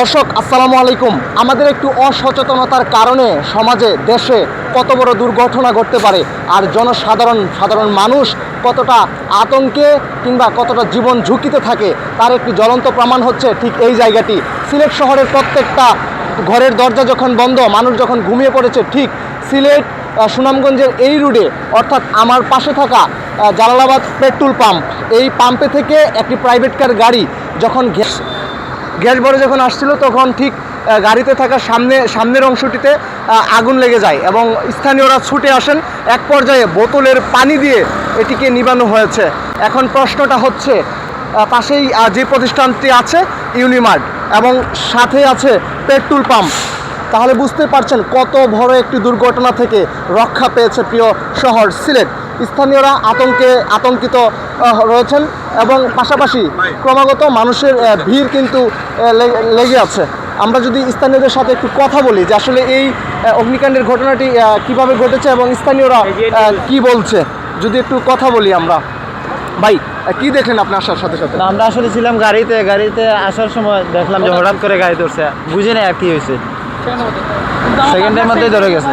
দর্শক, আসসালামু আলাইকুম। আমাদের একটু অসচেতনতার কারণে সমাজে, দেশে কত বড় দুর্ঘটনা ঘটতে পারে আর জনসাধারণ, সাধারণ মানুষ কতটা আতঙ্কে কিংবা কতটা জীবন ঝুঁকিতে থাকে, তার একটি জ্বলন্ত প্রমাণ হচ্ছে ঠিক এই জায়গাটি। সিলেট শহরের প্রত্যেকটা ঘরের দরজা যখন বন্ধ, মানুষ যখন ঘুমিয়ে পড়েছে, ঠিক সিলেট সুনামগঞ্জের এই রুটে, অর্থাৎ আমার পাশে থাকা জালালাবাদ পেট্রোল পাম্প, এই পাম্পে থেকে একটি প্রাইভেট কার গাড়ি যখন গ্যাস গ্যাস ভরে যখন আসছিল, তখন ঠিক গাড়িতে থাকা সামনে, সামনের অংশটিতে আগুন লেগে যায় এবং স্থানীয়রা ছুটে আসেন এক পর্যায়ে বোতলের পানি দিয়ে এটিকে নিবানো হয়েছে। এখন প্রশ্নটা হচ্ছে পাশেই যে প্রতিষ্ঠানটি আছে, ইউনিমার্ট, এবং সাথে আছে পেট্রোল পাম্প। তাহলে বুঝতে পারছেন কত বড় একটি দুর্ঘটনা থেকে রক্ষা পেয়েছে প্রিয় শহর সিলেট। স্থানীয়রা আতঙ্কে আতঙ্কিত রয়েছেন এবং পাশাপাশি ক্রমাগত মানুষের ভিড় কিন্তু লেগে আছে। আমরা যদি স্থানীয়দের সাথে একটু কথা বলি যে আসলে এই অগ্নিকাণ্ডের ঘটনাটি কীভাবে ঘটেছে এবং স্থানীয়রা কি বলছে? যদি একটু কথা বলি আমরা। ভাই কি দেখলেন আপনি আসার সাথে সাথে? আমরা আসলে ছিলাম গাড়িতে গাড়িতে আসার সময় দেখলাম যে হঠাৎ করে গাড়ি ধরছে। বুঝি না আর কি হয়েছে। সেকেন্ডের মধ্যেই ধরে গেছে।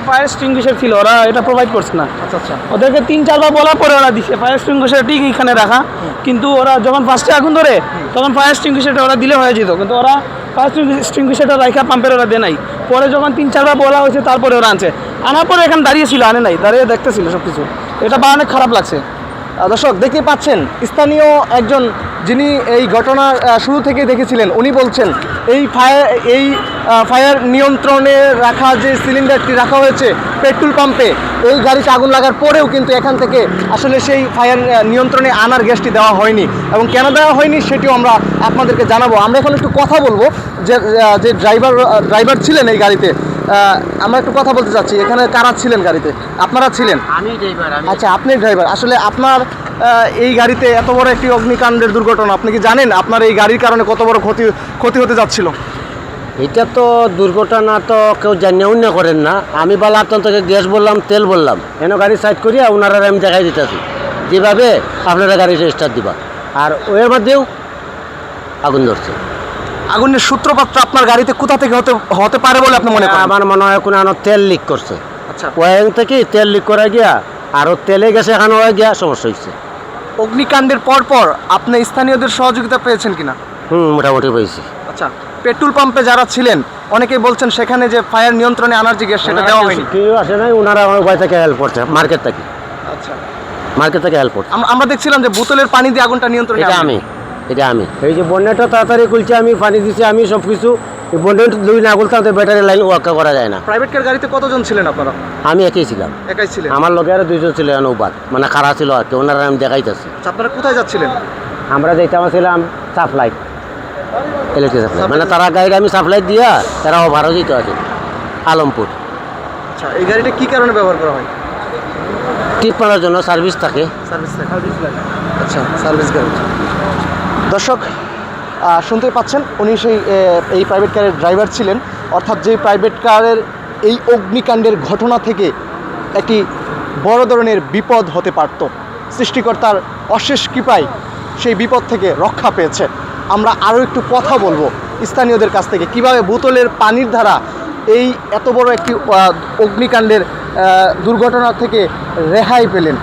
ফায়ার এক্সটিংগুইশার ছিল ওরা এটা প্রোভাইড করছে না। আচ্ছা আচ্ছা। ওদেরকে তিন চারবার বলার পরে ওরা দিছে। ফায়ার এক্সটিংগুইশার ঠিক এখানে রাখা। কিন্তু ওরা যখন ফার্স্টে আগুন ধরে তখন ফায়ার এক্সটিংগুইশারটা ওরা দিলে হয়ে যেত। কিন্তু ওরা ফায়ার এক্সটিংগুইশারটা রাখা পাম্পের ওরা দেয় নাই। পরে যখন তিন চারবার বলা হয়েছে তারপরে ওরা আনছে। আনার পরে এখানে দাঁড়িয়েছিল আনে নাই। দাঁড়িয়ে দেখতেছিল সব কিছু এটা বা অনেক খারাপ লাগছে। দর্শক দেখতে পাচ্ছেন স্থানীয় একজন যিনি এই ঘটনার আহ, শুরু থেকে দেখেছিলেন উনি বলছেন এই ফায়ার এই ফায়ার নিয়ন্ত্রণে রাখা যে সিলিন্ডারটি রাখা হয়েছে পেট্রোল পাম্পে এই গাড়িতে আগুন লাগার পরেও কিন্তু এখান থেকে আসলে সেই ফায়ার নিয়ন্ত্রণে আনার গ্যাসটি দেওয়া হয়নি। এবং কেন দেওয়া হয়নি সেটিও আমরা আপনাদেরকে জানাব। আমরা এখন একটু কথা বলব যে যে ড্রাইভার ড্রাইভার ছিলেন এই গাড়িতে আমরা একটু কথা বলতে চাচ্ছি। এখানে কারা ছিলেন গাড়িতে? আপনারা ছিলেন? আমি ড্রাইভার আচ্ছা আপনি ড্রাইভার। আসলে আপনার এই গাড়িতে এত বড় একটি অগ্নিকাণ্ডের দুর্ঘটনা আপনি কি জানেন আপনার এই গাড়ির কারণে কত বড় ক্ষতি ক্ষতি হতে যাচ্ছিল? এটা তো দুর্ঘটনা তো কেউ জানিয়েও না করেন না। আমি বলা আপনাদেরকে গ্যাস বললাম তেল বললাম। এনে গাড়ি সাইড করিয়া ওনারা আমি দেখাই দিতেছি। যেভাবে আপনারা গাড়ি স্টার্ট দিবা। আর ওয়ের মধ্যেও আগুন ধরছে। আগুনের সূত্রপাত আপনার গাড়িতে কোথা থেকে হতে হতে পারে বলে আপনি মনে করেন? আমার মনে হয় কোনো আনো তেল লিক করছে। আচ্ছা। ওয়ারিং থেকে তেল লিক করা গিয়া আরও তেলে গেছে এখানে হয়ে গিয়া সমস্যা হয়েছে অগ্নিকাণ্ডের পর পর আপনি স্থানীয়দের সহযোগিতা পেয়েছেন কিনা? হুম মোটামুটি পেয়েছি। আচ্ছা। পেট্রোল পাম্পে যারা ছিলেন অনেকেই বলছেন সেখানে যে ফায়ার নিয়ন্ত্রণে আনার যে গ্যাস সেটা দেওয়া হয়নি। কেউ আসে নাই ওনারা আমার উপায় থেকে হেল্প করছে মার্কেট থেকে। আচ্ছা। মার্কেট থেকে হেল্প করছে। আমরা দেখছিলাম যে বোতলের পানি দিয়ে আগুনটা নিয়ন্ত্রণ এটা আমি এটা আমি। এই যে বন্যাটা তাড়াতাড়ি খুলছে আমি পানি দিছি আমি সব কিছু বন্যাটা দুই না খুলতাম তো ব্যাটারি লাইন ওয়ার্কা করা যায় না। প্রাইভেট কার গাড়িতে কতজন ছিলেন আপনারা? আমি একাই ছিলাম। একাই ছিলেন? আমার লোকে আরও দুইজন ছিল নৌবাদ মানে খারাপ ছিল আর কি ওনারা আমি দেখাইতেছি। আচ্ছা, আপনারা কোথায় যাচ্ছিলেন? আমরা যেতাম ছিলাম সাপ্লাই ইলেকট্রিক সাপ্লাই মানে তারা গাড়ি আমি সাপ্লাই দিয়া তারা ওভারও যেতে আছে আলমপুর। আচ্ছা এই গাড়িটা কী কারণে ব্যবহার করা হয়? টিপ মারার জন্য সার্ভিস থাকে। সার্ভিস আচ্ছা সার্ভিস গাড়ি। দর্শক শুনতে পাচ্ছেন উনি সেই এই প্রাইভেট কারের ড্রাইভার ছিলেন। অর্থাৎ যে প্রাইভেট কারের এই অগ্নিকাণ্ডের ঘটনা থেকে একটি বড় ধরনের বিপদ হতে পারত। সৃষ্টিকর্তার অশেষ কৃপায় সেই বিপদ থেকে রক্ষা পেয়েছে। আমরা আরও একটু কথা বলব স্থানীয়দের কাছ থেকে। কীভাবে বোতলের পানির ধারা এই এত বড় একটি অগ্নিকাণ্ডের দুর্ঘটনা থেকে রেহাই পেলেন?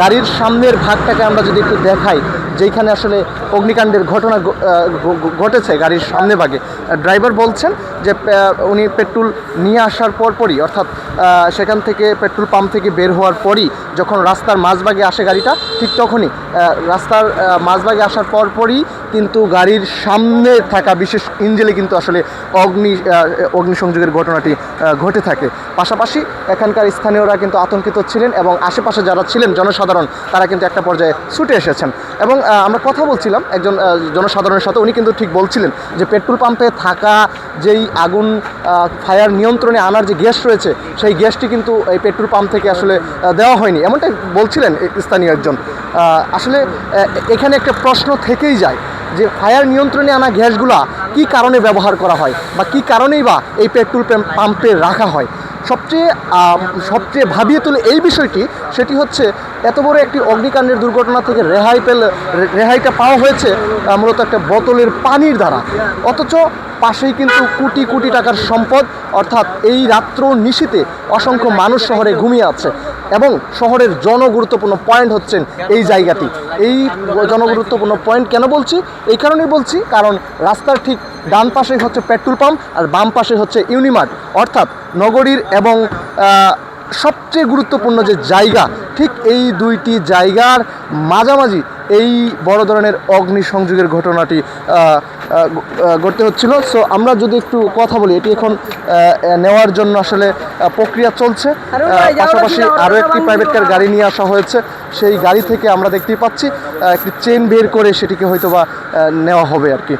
গাড়ির সামনের ভাগটাকে আমরা যদি একটু দেখাই যেখানে আসলে অগ্নিকাণ্ডের ঘটনা ঘটেছে গাড়ির সামনে ভাগে। ড্রাইভার বলছেন যে উনি পেট্রোল নিয়ে আসার পরপরই, অর্থাৎ সেখান থেকে পেট্রোল পাম্প থেকে বের হওয়ার পরই যখন রাস্তার মাঝভাগে আসে গাড়িটা, ঠিক তখনই রাস্তার মাঝভাগে আসার পরপরই কিন্তু গাড়ির সামনে থাকা বিশেষ ইঞ্জেলে কিন্তু আসলে অগ্নি অগ্নিসংযোগের ঘটনাটি ঘটে থাকে। পাশাপাশি এখানকার স্থানীয়রা কিন্তু আতঙ্কিত ছিলেন এবং আশেপাশে যারা ছিলেন, জনসাধারণ, তারা কিন্তু একটা পর্যায়ে ছুটে এসেছেন। এবং আমরা কথা বলছিলাম একজন জনসাধারণের সাথে, উনি কিন্তু ঠিক বলছিলেন যে পেট্রোল পাম্পে থাকা যেই আগুন ফায়ার নিয়ন্ত্রণে আনার যে গ্যাস রয়েছে, সেই গ্যাসটি কিন্তু এই পেট্রোল পাম্প থেকে আসলে দেওয়া হয়নি। এমনটাই বলছিলেন স্থানীয় একজন। আসলে এখানে একটা প্রশ্ন থেকেই যায় যে ফায়ার নিয়ন্ত্রণে আনা গ্যাসগুলা কি কারণে ব্যবহার করা হয় বা কি কারণেই বা এই পেট্রোল পাম্প- রাখা হয়? সবচেয়ে সবচেয়ে ভাবিয়ে তোলে এই বিষয়টি সেটি হচ্ছে এত বড় একটি অগ্নিকাণ্ডের দুর্ঘটনা থেকে রেহাই পেলে রেহাইটা পাওয়া হয়েছে মূলত একটা বোতলের পানির দ্বারা। অথচ পাশেই কিন্তু কোটি কোটি টাকার সম্পদ, অর্থাৎ এই রাত্র নিশীতে অসংখ্য মানুষ শহরে ঘুমিয়ে আছে। এবং শহরের জনগুরুত্বপূর্ণ পয়েন্ট হচ্ছেন এই জায়গাটি। এই জনগুরুত্বপূর্ণ পয়েন্ট কেন বলছি? এই কারণেই বলছি, কারণ রাস্তার ঠিক ডান পাশে হচ্ছে পেট্রোল পাম্প আর বাম পাশে হচ্ছে ইউনিমার্ট। অর্থাৎ নগরীর এবং সবচেয়ে গুরুত্বপূর্ণ যে জায়গা, ঠিক এই দুইটি জায়গার মাঝামাঝি এই বড় ধরনের অগ্নি সংযোগের ঘটনাটি ঘটতে হচ্ছিল। সো আমরা যদি একটু কথা বলি এটি এখন নেওয়ার জন্য আসলে প্রক্রিয়া চলছে। পাশাপাশি আরও একটি প্রাইভেট কার গাড়ি নিয়ে আসা হয়েছে। সেই গাড়ি থেকে আমরা দেখতেই পাচ্ছি একটি চেন বের করে সেটিকে হয়তোবা নেওয়া হবে আর কি।